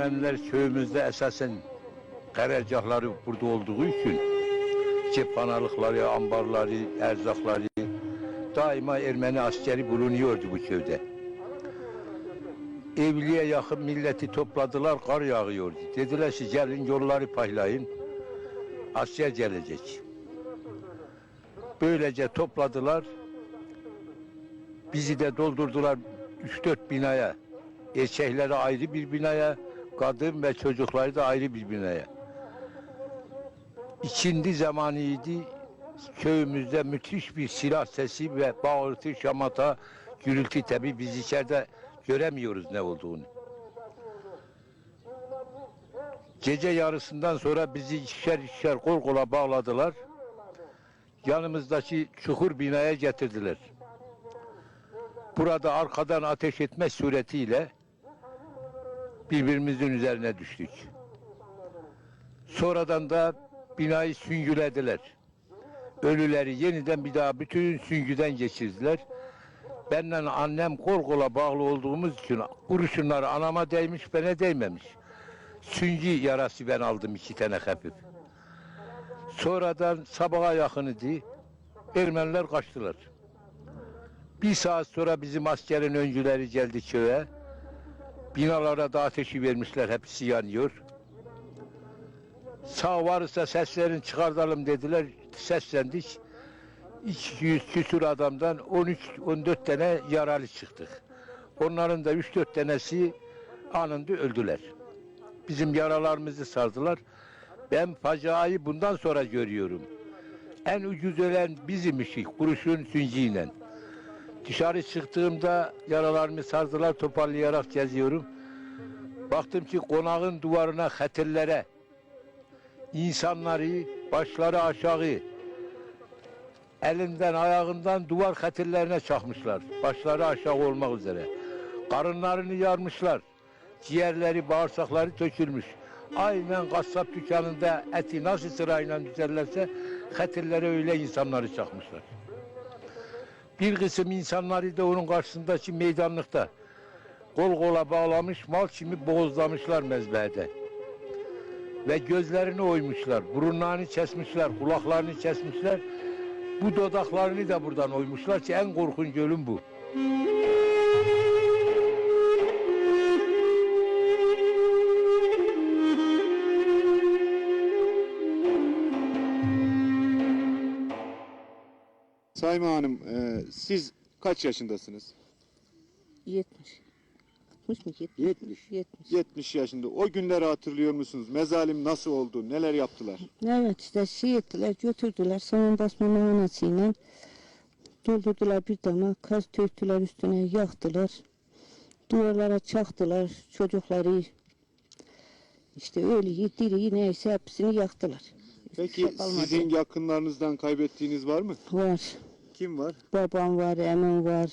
Ermeniler köyümüzde esasen karargahları burada olduğu için cephanalıkları, ambarları, erzakları daima Ermeni askeri bulunuyordu bu köyde. Evliye yakın milleti topladılar, kar yağıyordu. Dediler ki gelin yolları paylayın, asker gelecek. Böylece topladılar, bizi de doldurdular 3-4 binaya. Erkekleri ayrı bir binaya, kadın ve çocukları da ayrı bir binaya. İkindi zamanıydı. Köyümüzde müthiş bir silah sesi ve bağırtı, şamata, gürültü tabi biz içeride göremiyoruz ne olduğunu. Gece yarısından sonra bizi ikişer ikişer kol kola bağladılar. Yanımızdaki çukur binaya getirdiler. Burada arkadan ateş etme suretiyle birbirimizin üzerine düştük. Sonradan da binayı süngülediler. Ölüleri yeniden bir daha bütün süngüden geçirdiler. Benden annem kol kola bağlı olduğumuz için kurşunlar anama değmiş bana değmemiş. Süngü yarası ben aldım iki tane hafif. Sonradan sabaha yakınıydı. Ermeniler kaçtılar. Bir saat sonra bizim askerin öncüleri geldi köye. Binalara da ateşi vermişler, hepsi yanıyor. Sağ varsa seslerini çıkartalım dediler, seslendik. 200 küsur adamdan 13-14 tane yaralı çıktık. Onların da 3-4 tanesi anında öldüler. Bizim yaralarımızı sardılar. Ben faciayı bundan sonra görüyorum. En ucuz ölen bizim işi, kuruşun sünciyle. Dışarı çıktığımda yaralarımı sardılar, toparlayarak geziyorum. Baktım ki konağın duvarına, hatırlere, insanları başları aşağı, elinden ayağından duvar hatırlarına çakmışlar. Başları aşağı olmak üzere. Karınlarını yarmışlar. Ciğerleri, bağırsakları tökülmüş. Aynen kasap dükkanında eti nasıl sırayla düzerlerse hatırlara öyle insanları çakmışlar. Bir kısım insanları da onun karşısındaki meydanlıkta kol kola bağlamış mal çimi boğuzlamışlar mezbehede. Ve gözlerini oymuşlar, burunlarını kesmişler, kulaklarını kesmişler. Bu dodaklarını da buradan oymuşlar ki en korkunç ölüm bu. Sayma Hanım, e, siz kaç yaşındasınız? 70. 60 mı? 70. 70. 70. 70 yaşında. O günleri hatırlıyor musunuz? Mezalim nasıl oldu? Neler yaptılar? Evet işte şey ettiler götürdüler sonun basma manasıyla doldurdular bir dama kaz töktüler üstüne yaktılar. Duvarlara çaktılar çocukları işte ölüyü diriyi neyse hepsini yaktılar. Peki şey kalmadı. sizin yakınlarınızdan kaybettiğiniz var mı? Var. Kim var? Babam var, emim var.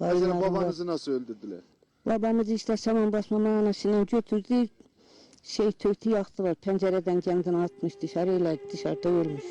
Mesela kayınlarım var. babanızı nasıl öldürdüler? Babamız işte saman basma manasıyla götürdü. Şey töktü yaktılar. Pencereden kendini atmış dışarıyla dışarıda ölmüş.